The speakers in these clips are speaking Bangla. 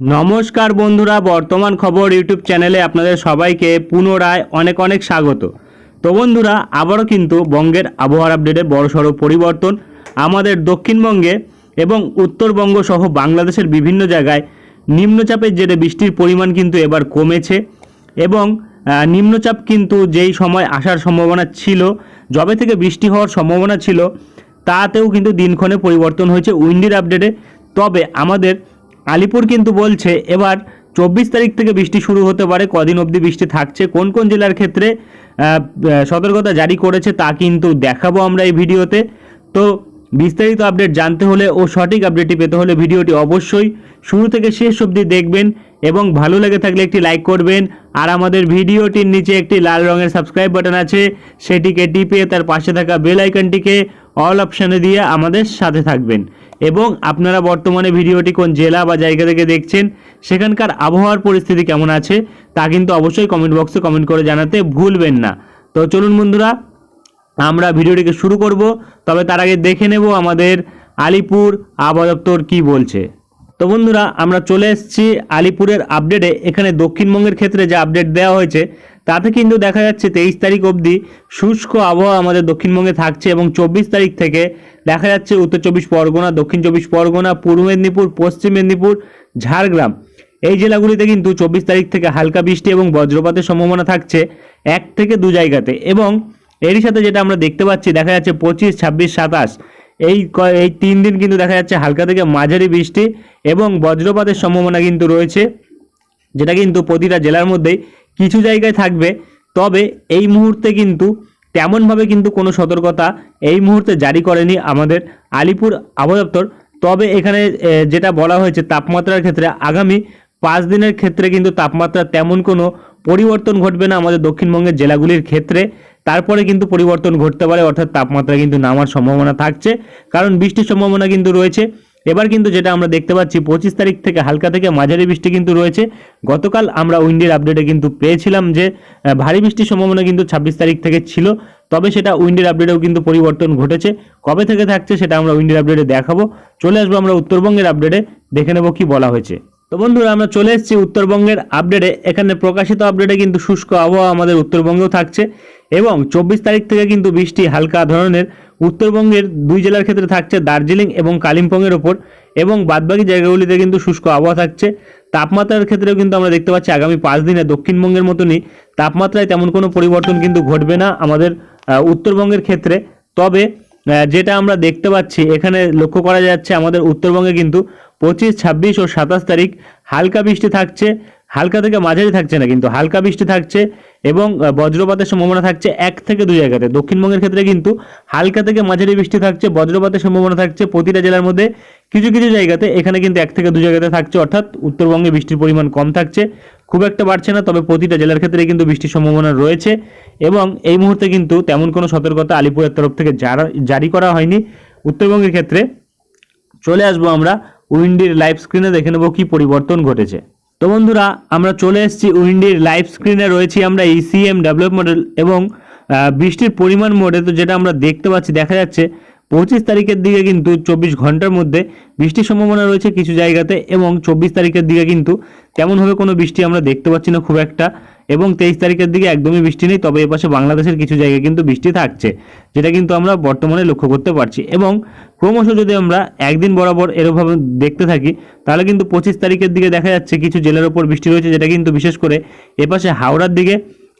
নমস্কার বন্ধুরা, বর্তমান খবর ইউটিউব চ্যানেলে আপনাদের সবাইকে পুনরায় অনেক অনেক স্বাগত। তো বন্ধুরা, আবারও কিন্তু বঙ্গের আবহাওয়ার আপডেটে বড়সড় পরিবর্তন আমাদের দক্ষিণবঙ্গে এবং উত্তরবঙ্গ সহ বাংলাদেশের বিভিন্ন জায়গায় নিম্নচাপের জেরে বৃষ্টির পরিমাণ কিন্তু এবার কমেছে এবং নিম্নচাপ কিন্তু যেই সময় আসার সম্ভাবনা ছিল, যবে থেকে বৃষ্টি হওয়ার সম্ভাবনা ছিল, তাতেও কিন্তু দিনক্ষণে পরিবর্তন হয়েছে। উইন্ডির আপডেটে তবে আমাদের আলিপুর কিন্তু বলছে, এবার চব্বিশ তারিখ থেকে বৃষ্টি শুরু হতে পারে, কদিন অবধি বৃষ্টি থাকছে। কোন কোন জেলার ক্ষেত্রে সতর্কতা জারি করেছে তা কিন্তু দেখাবো আমরা এই ভিডিওতে। তো বিস্তারিত আপডেট জানতে হলে ও সঠিক আপডেটটি পেতে হলে ভিডিওটি অবশ্যই শুরু থেকে শেষ অবধি দেখবেন এবং ভালো লেগে থাকলে একটি লাইক করবেন। আর আমাদের ভিডিওটির নিচে একটি লাল রঙের সাবস্ক্রাইব বাটন আছে, সেটিকে টিপে তার পাশে থাকা বেল আইকনটিকে অল অপশানে দিয়ে আমাদের সাথে থাকবেন। এবং আপনারা বর্তমানে ভিডিওটি কোন জেলা বা জায়গা থেকে দেখছেন, সেখানকার আবহাওয়ার পরিস্থিতি কেমন আছে, তা কিন্তু অবশ্যই কমেন্ট বক্সে কমেন্ট করে জানাতে ভুলবেন না। তো চলুন বন্ধুরা, আমরা ভিডিওটিকে শুরু করব। তবে তার আগে দেখে নেব আমাদের আলিপুর আবহাওয়া দপ্তর কী বলছে। তো বন্ধুরা, আমরা চলে এসেছি আলিপুরের আপডেটে এখানে দক্ষিণবঙ্গের ক্ষেত্রে যে আপডেট দেওয়া হয়েছে তাতে কিন্তু দেখা যাচ্ছে তেইশ তারিখ অবধি শুষ্ক আবহাওয়া আমাদের দক্ষিণবঙ্গে থাকছে এবং চব্বিশ তারিখ থেকে দেখা যাচ্ছে উত্তর চব্বিশ পরগনা, দক্ষিণ চব্বিশ পরগনা, পূর্ব মেদিনীপুর, পশ্চিম মেদিনীপুর, ঝাড়গ্রাম। এই জেলাগুলিতে কিন্তু চব্বিশ তারিখ থেকে হালকা বৃষ্টি এবং বজ্রপাতের সম্ভাবনা থাকছে এক থেকে দু জায়গাতে এবং এরই সাথে যেটা আমরা দেখতে পাচ্ছি, দেখা যাচ্ছে পঁচিশ, ছাব্বিশ, সাতাশ। এই এই তিন দিন কিন্তু দেখা যাচ্ছে হালকা থেকে মাঝারি বৃষ্টি এবং বজ্রপাতের সম্ভাবনা কিন্তু রয়েছে, যেটা কিন্তু প্রতিটা জেলার মধ্যেই কিছু জায়গায় থাকবে। তবে এই মুহূর্তে কিন্তু তেমনভাবে কিন্তু কোনো সতর্কতা এই মুহূর্তে জারি করেনি আমাদের আলিপুর আবহাওয়া তবে এখানে যেটা বলা হয়েছে তাপমাত্রার ক্ষেত্রে আগামী পাঁচ দিনের ক্ষেত্রে কিন্তু তাপমাত্রা তেমন কোনো পরিবর্তন ঘটবে না আমাদের দক্ষিণবঙ্গের জেলাগুলির ক্ষেত্রে। তারপরে কিন্তু পরিবর্তন ঘটতে পারে, অর্থাৎ তাপমাত্রা কিন্তু নামার সম্ভাবনা থাকছে। কারণ বৃষ্টির সম্ভাবনা কিন্তু রয়েছে। এবার কিন্তু যেটা আমরা দেখতে পাচ্ছি, পঁচিশ তারিখ থেকে হালকা থেকে মাঝারি বৃষ্টি কিন্তু রয়েছে। গতকাল আমরা উইন্ডের আপডেটে কিন্তু পেয়েছিলাম যে ভারী বৃষ্টির সম্ভাবনা কিন্তু ছাব্বিশ তারিখ থেকে ছিল, তবে সেটা উইন্ডের আপডেটেও কিন্তু পরিবর্তন ঘটেছে। কবে থেকে থাকছে সেটা আমরা উইন্ডের আপডেটে দেখাবো। চলে আসব আমরা উত্তরবঙ্গের আপডেটে, দেখে নেব কি বলা হয়েছে। তো বন্ধুরা, আমরা চলে এসেছি উত্তরবঙ্গের আপডেটে। এখানে প্রকাশিত আপডেটে কিন্তু শুষ্ক আবহাওয়া আমাদের উত্তরবঙ্গেও থাকছে এবং চব্বিশ তারিখ থেকে কিন্তু বৃষ্টি হালকা ধরনের উত্তরবঙ্গের দুই জেলার ক্ষেত্রে থাকছে দার্জিলিং এবং কালিম্পংয়ের ওপর এবং বাদবাকি জায়গাগুলিতে কিন্তু শুষ্ক আবহাওয়া থাকছে। তাপমাত্রার ক্ষেত্রেও কিন্তু আমরা দেখতে পাচ্ছি আগামী পাঁচ দিনে দক্ষিণবঙ্গের মতনই তাপমাত্রায় তেমন কোনো পরিবর্তন কিন্তু ঘটবে না আমাদের উত্তরবঙ্গের ক্ষেত্রে। তবে যেটা আমরা দেখতে পাচ্ছি, এখানে লক্ষ্য করা যাচ্ছে আমাদের উত্তরবঙ্গে কিন্তু পঁচিশ, ছাব্বিশ ও সাতাশ তারিখ হালকা বৃষ্টি থাকছে। হালকা থেকে মাঝারি থাকছে না, কিন্তু হালকা বৃষ্টি থাকছে এবং বজ্রপাতের সম্ভাবনা থাকছে এক থেকে দুই জায়গাতে। দক্ষিণবঙ্গের ক্ষেত্রে কিন্তু হালকা থেকে মাঝারি বৃষ্টি থাকছে, বজ্রপাতের সম্ভাবনা থাকছে প্রতিটা জেলার মধ্যে। কিছু কিছু জায়গাতে এখানে কিন্তু এক থেকে দু জায়গাতে থাকছে, অর্থাৎ উত্তরবঙ্গে বৃষ্টির পরিমাণ কম থাকছে। খুব একটা বাড়ছে না, তবে প্রতিটা জেলার ক্ষেত্রে কিন্তু বৃষ্টির সম্ভাবনা রয়েছে এবং এই মুহূর্তে কিন্তু তেমন কোনো সতর্কতা আলিপুরের তরফ থেকে জারি করা হয়নি। উত্তরবঙ্গের ক্ষেত্রে চলে আসব আমরা উইন্ডির লাইভ স্ক্রিনে, দেখে নেব কি পরিবর্তন ঘটেছে। তো বন্ধুরা, আমরা চলে এসেছি উইন্ডির লাইভ স্ক্রিনে। রয়েছি আমরা ইসিএম ডেভেলপ মডেল এবং বৃষ্টির পরিমাণ মোডে। তো যেটা আমরা দেখতে পাচ্ছি, দেখা যাচ্ছে পঁচিশ তারিখের দিকে কিন্তু চব্বিশ ঘণ্টার মধ্যে বৃষ্টির সম্ভাবনা রয়েছে কিছু জায়গাতে এবং চব্বিশ তারিখের দিকে কিন্তু তেমনভাবে কোনো বৃষ্টি আমরা দেখতে পাচ্ছি না খুব একটা। এবং তেইশ তারিখের দিকে একদমই বৃষ্টি নেই, তবে এপাশে বাংলাদেশের কিছু জায়গায় কিন্তু বৃষ্টি থাকছে, যেটা কিন্তু আমরা বর্তমানে লক্ষ্য করতে পারছি। এবং ক্রমশ যদি আমরা একদিন বরাবর এরকমভাবে দেখতে থাকি, তাহলে কিন্তু পঁচিশ তারিখের দিকে দেখা যাচ্ছে কিছু জেলার ওপর বৃষ্টি রয়েছে, যেটা কিন্তু বিশেষ করে এপাশে হাওড়ার দিকে,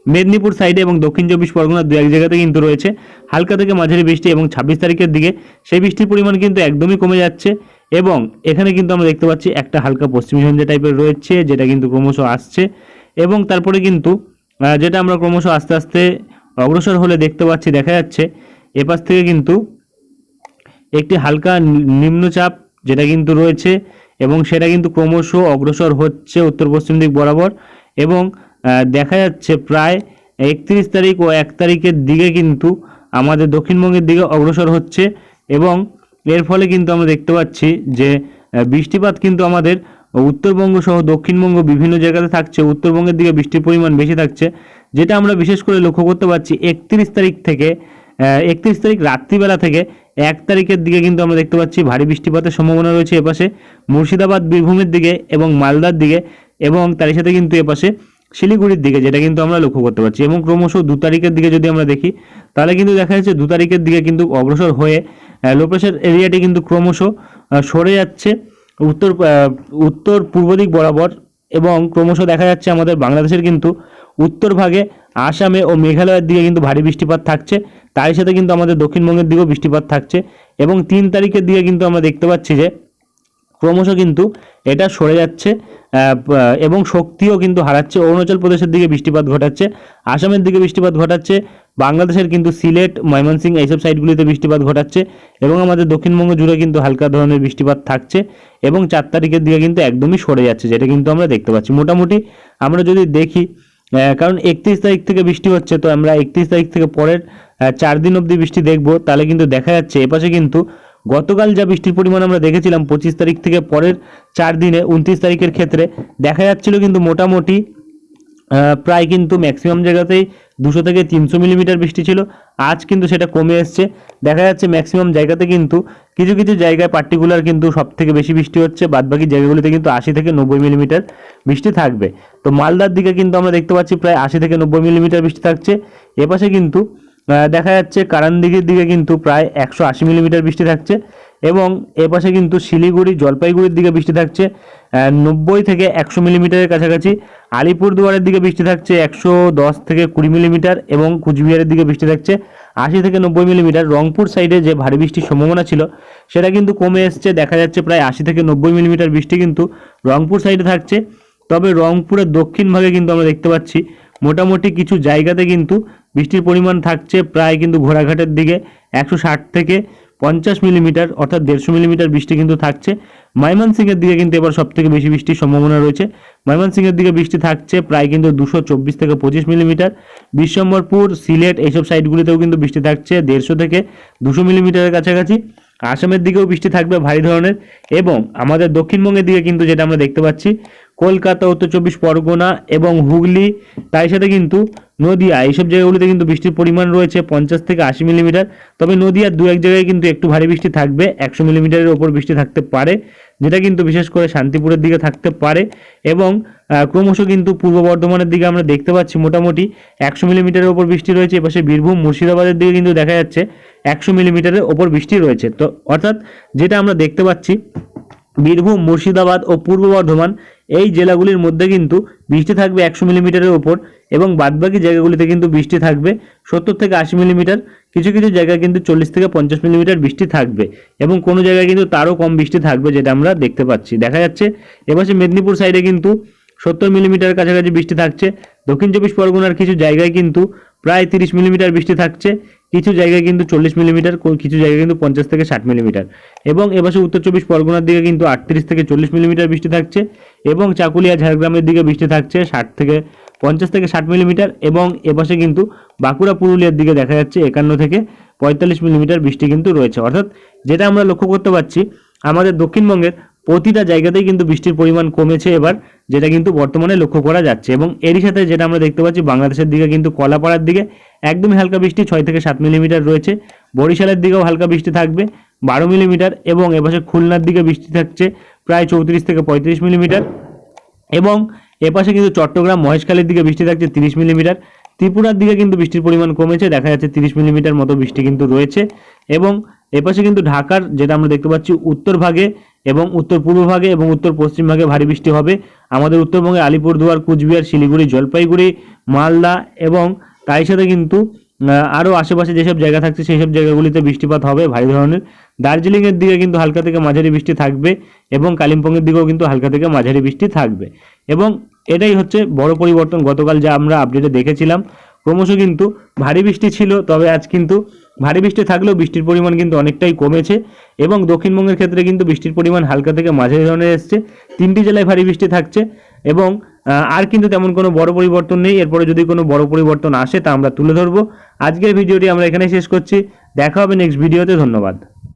মেদিনীপুর সাইডে এবং দক্ষিণ চব্বিশ পরগনার দু এক জায়গাতে কিন্তু রয়েছে। হালকা থেকে মাঝারি বৃষ্টি এবং ছাব্বিশ তারিখের দিকে সেই বৃষ্টির পরিমাণ কিন্তু একদমই কমে যাচ্ছে এবং এখানে কিন্তু আমরা দেখতে পাচ্ছি একটা হালকা পশ্চিমী ঝঞ্ঝা টাইপের রয়েছে, যেটা কিন্তু ক্রমশ আসছে। এবং তারপরে কিন্তু যেটা আমরা ক্রমশ আস্তে আস্তে অগ্রসর হলে দেখতে পাচ্ছি, দেখা যাচ্ছে, এপাশ থেকে কিন্তু একটি হালকা নিম্নচাপ যেটা কিন্তু রয়েছে এবং সেটা কিন্তু ক্রমশ অগ্রসর হচ্ছে উত্তর পশ্চিম দিক বরাবর এবং দেখা যাচ্ছে প্রায় একত্রিশ তারিখ ও এক তারিখের দিকে কিন্তু আমাদের দক্ষিণবঙ্গের দিকে অগ্রসর হচ্ছে এবং এর ফলে কিন্তু আমরা দেখতে পাচ্ছি যে বৃষ্টিপাত কিন্তু আমাদের উত্তরবঙ্গ সহ দক্ষিণবঙ্গ বিভিন্ন জায়গাতে থাকছে। উত্তরবঙ্গের দিকে বৃষ্টির পরিমাণ বেশি থাকছে। যেটা আমরা বিশেষ করে লক্ষ্য করতে পারছি, একত্রিশ তারিখ থেকে একত্রিশ তারিখ রাত্রিবেলা থেকে এক তারিখের দিকে কিন্তু আমরা দেখতে পাচ্ছি ভারী বৃষ্টিপাতের সম্ভাবনা রয়েছে এপাশে। মুর্শিদাবাদ, বীরভূমের দিকে এবং মালদার দিকে এবং তার সাথে কিন্তু এপাশে শিলিগুড়ির দিকে, যেটা কিন্তু আমরা লক্ষ্য করতে পারছি। এবং ক্রমশ দু তারিখের দিকে যদি আমরা দেখি, তাহলে কিন্তু দেখা যাচ্ছে দু তারিখের দিকে কিন্তু অগ্রসর হয়ে লো প্রেশার এরিয়াটি কিন্তু ক্রমশ সরে যাচ্ছে। উত্তর উত্তর পূর্ব দিক বরাবর এবং ক্রমশ দেখা যাচ্ছে আমাদের বাংলাদেশের কিন্তু উত্তর ভাগে আসামে ও মেঘালয়ের দিকে কিন্তু ভারী বৃষ্টিপাত থাকছে। তার সাথে কিন্তু আমাদের দক্ষিণবঙ্গের দিকেও বৃষ্টিপাত থাকছে এবং তিন তারিখের দিকে কিন্তু আমরা দেখতে পাচ্ছি যে ক্রমশ কিন্তু এটা সরে যাচ্ছে। এবং শক্তিও কিন্তু হারাচ্ছে। অরুণাচল প্রদেশের দিকে বৃষ্টিপাত ঘটাচ্ছে, আসামের দিকে বৃষ্টিপাত ঘটাচ্ছে, বাংলাদেশের কিন্তু সিলেট ময়মনসিংহ এইসব সাইডগুলিতে বৃষ্টিপাত ঘটাচ্ছে এবং আমাদের দক্ষিণবঙ্গ জুড়ে কিন্তু হালকা ধরনের বৃষ্টিপাত থাকছে এবং চার তারিখের দিকে কিন্তু একদমই সরে যাচ্ছে, যেটা কিন্তু আমরা দেখতে পাচ্ছি। মোটামুটি আমরা যদি দেখি কারণ একত্রিশ তারিখ থেকে বৃষ্টি হচ্ছে, তো আমরা একত্রিশ তারিখ থেকে পরের চার দিন অবধি বৃষ্টি দেখব, তাহলে কিন্তু দেখা যাচ্ছে এপাশে কিন্তু গতকাল যা বৃষ্টির পরিমাণ আমরা দেখেছিলাম পঁচিশ তারিখ থেকে পরের চার দিনে উনত্রিশ তারিখের ক্ষেত্রে, দেখা যাচ্ছিল কিন্তু মোটামুটি প্রায় কিন্তু ম্যাক্সিমাম জায়গাতেই দুশো থেকে তিনশো মিলিমিটার বৃষ্টি ছিল। আজ কিন্তু সেটা কমে এসছে। দেখা যাচ্ছে ম্যাক্সিমাম জায়গাতে কিন্তু কিছু কিছু জায়গায় পার্টিকুলার কিন্তু সব থেকে বেশি বৃষ্টি হচ্ছে। বাদবাকি জায়গাগুলিতে কিন্তু আশি থেকে নব্বই মিলিমিটার বৃষ্টি থাকবে। তো মালদার দিকে কিন্তু আমরা দেখতে পাচ্ছি প্রায় আশি থেকে নব্বই মিলিমিটার বৃষ্টি থাকছে। এপাশে কিন্তু দেখা যাচ্ছে কারান দিকে কিন্তু প্রায় একশো আশি মিলিমিটার বৃষ্টি থাকছে এবং এপাশে কিন্তু শিলিগুড়ি, জলপাইগুড়ির দিকে বৃষ্টি থাকছে নব্বই থেকে একশো মিলিমিটারের কাছাকাছি। আলিপুরদুয়ারের দিকে বৃষ্টি থাকছে একশো দশ থেকে কুড়ি মিলিমিটার এবং কুচবিহারের দিকে বৃষ্টি থাকছে আশি থেকে নব্বই মিলিমিটার। রংপুর সাইডে যে ভারী বৃষ্টির সম্ভাবনা ছিল, সেটা কিন্তু কমে এসছে, দেখা যাচ্ছে প্রায় আশি থেকে নব্বই মিলিমিটার বৃষ্টি কিন্তু রংপুর সাইডে থাকছে। তবে রংপুরের দক্ষিণ ভাগে কিন্তু আমরা দেখতে পাচ্ছি, মোটামুটি কিছু জায়গাতে কিন্তু বৃষ্টির পরিমাণ থাকছে প্রায় কিন্তু ঘোড়াঘাটের দিকে একশো ষাট থেকে পঞ্চাশ মিলিমিটার, অর্থাৎ দেড়শো মিলিমিটার বৃষ্টি কিন্তু থাকছে। ময়মনসিংহের দিকে কিন্তু এবার সব থেকে বেশি বৃষ্টির সম্ভাবনা রয়েছে। ময়মনসিংহের দিকে বৃষ্টি থাকছে প্রায় কিন্তু দুশো চব্বিশ থেকে পঁচিশ মিলিমিটার। বিশ্বম্বরপুর, সিলেট এইসব সাইডগুলিতেও কিন্তু বৃষ্টি থাকছে দেড়শো থেকে দুশো মিলিমিটারের কাছাকাছি। আসামের দিকেও বৃষ্টি থাকবে ভারী ধরনের। এবং আমাদের দক্ষিণবঙ্গের দিকে কিন্তু যেটা আমরা দেখতে পাচ্ছি কলকাতা, উত্তর চব্বিশ পরগনা এবং হুগলি। তাই সাথে কিন্তু নদিয়া, এইসব জায়গাগুলিতে কিন্তু বৃষ্টির পরিমাণ রয়েছে পঞ্চাশ থেকে আশি মিলিমিটার তবে নদিয়ার দু এক জায়গায় কিন্তু একটু ভারী বৃষ্টি থাকবে, একশো মিলিমিটারের ওপর বৃষ্টি থাকতে পারে, যেটা কিন্তু বিশেষ করে শান্তিপুরের দিকে থাকতে পারে। এবং ক্রমশ কিন্তু পূর্ব বর্ধমানের দিকে আমরা দেখতে পাচ্ছি মোটামুটি একশো মিলিমিটারের ওপর বৃষ্টি রয়েছে এপাশে বীরভূম, মুর্শিদাবাদের দিকে কিন্তু দেখা যাচ্ছে একশো মিলিমিটারের ওপর বৃষ্টি রয়েছে। তো, অর্থাৎ যেটা আমরা দেখতে পাচ্ছি বীরভূম, মুর্শিদাবাদ ও পূর্ব বর্ধমান এই জেলাগুলির মধ্যে কিন্তু বৃষ্টি থাকবে একশো মিলিমিটারের ওপর এবং বাদবাকি জায়গাগুলিতে কিন্তু বৃষ্টি থাকবে সত্তর থেকে আশি মিলিমিটার। কিছু কিছু জায়গায় কিন্তু চল্লিশ থেকে পঞ্চাশ মিলিমিটার বৃষ্টি থাকবে এবং কোনো জায়গায় কিন্তু তারও কম বৃষ্টি থাকবে যেটা আমরা দেখতে পাচ্ছি। দেখা যাচ্ছে এবার মেদিনীপুর সাইডে কিন্তু সত্তর মিলিমিটার কাছাকাছি বৃষ্টি থাকছে। দক্ষিণ চব্বিশ পরগনার কিছু জায়গায় কিন্তু প্রায় তিরিশ মিলিমিটার বৃষ্টি থাকছে কিছু জায়গায় কিন্তু চল্লিশ মিলিমিটার কিছু জায়গায় কিন্তু পঞ্চাশ থেকে ষাট মিলিমিটার এবং এপাশে উত্তর চব্বিশ পরগনার দিকে কিন্তু আটত্রিশ থেকে চল্লিশ মিলিমিটার বৃষ্টি থাকছে এবং চাকুলিয়া ঝাড়গ্রামের দিকে বৃষ্টি থাকছে ষাট থেকে পঞ্চাশ থেকে ষাট মিলিমিটার এবং এপাশে কিন্তু বাঁকুড়া পুরুলিয়ার দিকে দেখা যাচ্ছে একান্ন থেকে পঁয়তাল্লিশ মিলিমিটার বৃষ্টি কিন্তু রয়েছে। অর্থাৎ যেটা আমরা লক্ষ্য করতে পারছি, আমাদের দক্ষিণবঙ্গের প্রতিটা জায়গাতেই কিন্তু বৃষ্টির পরিমাণ কমেছে এবার, যেটা কিন্তু বর্তমানে লক্ষ্য করা যাচ্ছে। এবং এরই সাথে যেটা আমরা দেখতে পাচ্ছি, বাংলাদেশের দিকে কিন্তু কলাপাড়ার দিকে একদমই হালকা বৃষ্টি, ছয় থেকে সাত মিলিমিটার রয়েছে। বরিশালের দিকেও হালকা বৃষ্টি থাকবে, বারো মিলিমিটার এবং এপাশে খুলনার দিকে বৃষ্টি থাকছে প্রায় চৌত্রিশ থেকে পঁয়ত্রিশ মিলিমিটার। এবং এপাশে কিন্তু চট্টগ্রাম, মহেশখালীর দিকে বৃষ্টি থাকছে তিরিশ মিলিমিটার। ত্রিপুরার দিকে কিন্তু বৃষ্টির পরিমাণ কমেছে, দেখা যাচ্ছে তিরিশ মিলিমিটার মতো বৃষ্টি কিন্তু রয়েছে। এবং এপাশে কিন্তু ঢাকার, যেটা আমরা দেখতে পাচ্ছি, উত্তর ভাগে এবং উত্তর পূর্ব ভাগে এবং উত্তর পশ্চিম ভাগে ভারী বৃষ্টি হবে। আমাদের উত্তরবঙ্গে আলিপুরদুয়ার, কুচবিহার, শিলিগুড়ি, জলপাইগুড়ি, মালদা এবং তাই সাথে কিন্তু আরও আশেপাশে যেসব জায়গা থাকছে সেই সব জায়গাগুলিতে বৃষ্টিপাত হবে ভারী ধরনের। দার্জিলিংয়ের দিকে কিন্তু হালকা থেকে মাঝারি বৃষ্টি থাকবে এবং কালিম্পংয়ের দিকেও কিন্তু হালকা থেকে মাঝারি বৃষ্টি থাকবে। এবং এটাই হচ্ছে বড় পরিবর্তন। গতকাল যা আমরা আপডেটে দেখেছিলাম ক্রমশ কিন্তু ভারী বৃষ্টি ছিল, তবে আজ কিন্তু ভারী বৃষ্টি থাকলেও বৃষ্টির পরিমাণ কিন্তু অনেকটাই কমেছে এবং দক্ষিণবঙ্গের ক্ষেত্রে কিন্তু বৃষ্টির পরিমাণ হালকা থেকে মাঝারি ধরনের এসছে। তিনটি জেলায় ভারী বৃষ্টি থাকছে এবং আর কিন্তু তেমন কোনো বড় পরিবর্তন নেই। এরপরে যদি কোনো বড় পরিবর্তন আসে তা আমরা তুলে ধরবো। আজকের ভিডিওটি আমরা এখানে শেষ করছি। দেখা হবে নেক্সট ভিডিওতে ধন্যবাদ।